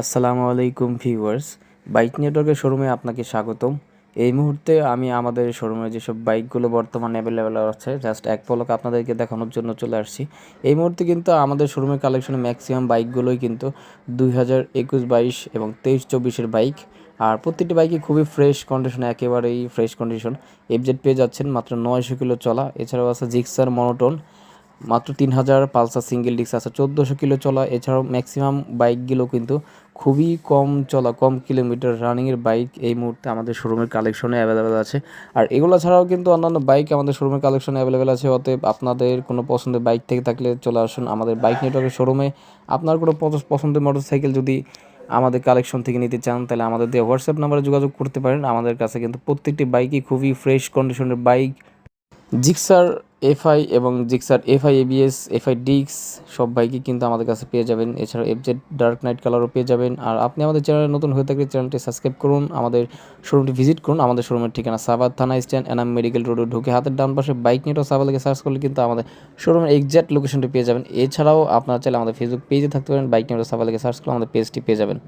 আসসালামু আলাইকুম viewers, bike নেটওয়ার্কের শোরুমে আপনাকে স্বাগতম। এই মুহূর্তে আমি আমাদের শোরুমে যেসব বাইকগুলো বর্তমানে অ্যাভেলেবেল আছে জাস্ট এক পলক আপনাদেরকে দেখানোর জন্য চলে আসছি। এই মুহূর্তে কিন্তু আমাদের শোরুমের কালেকশনে ম্যাক্সিমাম বাইকগুলোই কিন্তু দুই হাজার একুশ বাইশ এবং তেইশ চব্বিশের বাইক। আর প্রত্যেকটি বাইকই খুবই ফ্রেশ কন্ডিশন একেবারেই ফ্রেশ কন্ডিশন এফজেড পেয়ে যাচ্ছেন মাত্র নয়শো কিলো চলা। এছাড়াও আছে জিক্সার মনোটন মাত্র তিন হাজার পালসার সিঙ্গেল ডিস্ক আছে, চোদ্দোশো কিলো চলা। এছাড়াও ম্যাক্সিমাম বাইকগুলো কিন্তু খুবই কম চলা, কম কিলোমিটার রানিংয়ের বাইক এই মুহূর্তে আমাদের শোরুমের কালেকশনে অ্যাভেলেবেল আছে। আর এগুলো ছাড়াও কিন্তু অন্যান্য বাইক আমাদের শোরুমের কালেকশনে অ্যাভেলেবেল আছে। অতএব আপনাদের কোনো পছন্দের বাইক থেকে থাকলে চলে আসুন আমাদের বাইক নেটওয়ার্কের শোরুমে আপনার কোনো পছ- পছন্দের মোটরসাইকেল যদি আমাদের কালেকশন থেকে নিতে চান, তাহলে আমাদের দিয়ে হোয়াটসঅ্যাপ নাম্বারে যোগাযোগ করতে পারেন। আমাদের কাছে কিন্তু প্রত্যেকটি বাইকই খুবই ফ্রেশ কন্ডিশনের বাইক জিক্সার এফআই এবং জিক্সার এফআই এবিএস এফআই ডিক্স সব বাইকই কিন্তু আমাদের কাছে পেয়ে যাবেন। এছাড়া এফজেড ডার্ক নাইট কালারও পেয়ে যাবেন। আর আপনি আমাদের চ্যানেলে নতুন হয়ে থাকলে চ্যানেলটি সাবস্ক্রাইব করুন, আমাদের শোরুমটি ভিজিট করুন। আমাদের শোরুমের ঠিকানা সাবাদ থানা স্ট্যান্ড এনাম মেডিকেল রোডে ঢুকে হাতের ডান পাশে বাইক নিয়েও সাবাদ লিখে সার্চ করলে কিন্তু আমাদের শোরুমের এক্স্যাক্ট লোকেশনটি পেয়ে যাবেন। এছাড়াও আপনারা চাইলে আমাদের ফেসবুক পেজে থাকতে পারেন। বাইক নিয়েও সাবাদ লিখে সার্চ করলে আমাদের পেজটি পেয়ে যাবেন।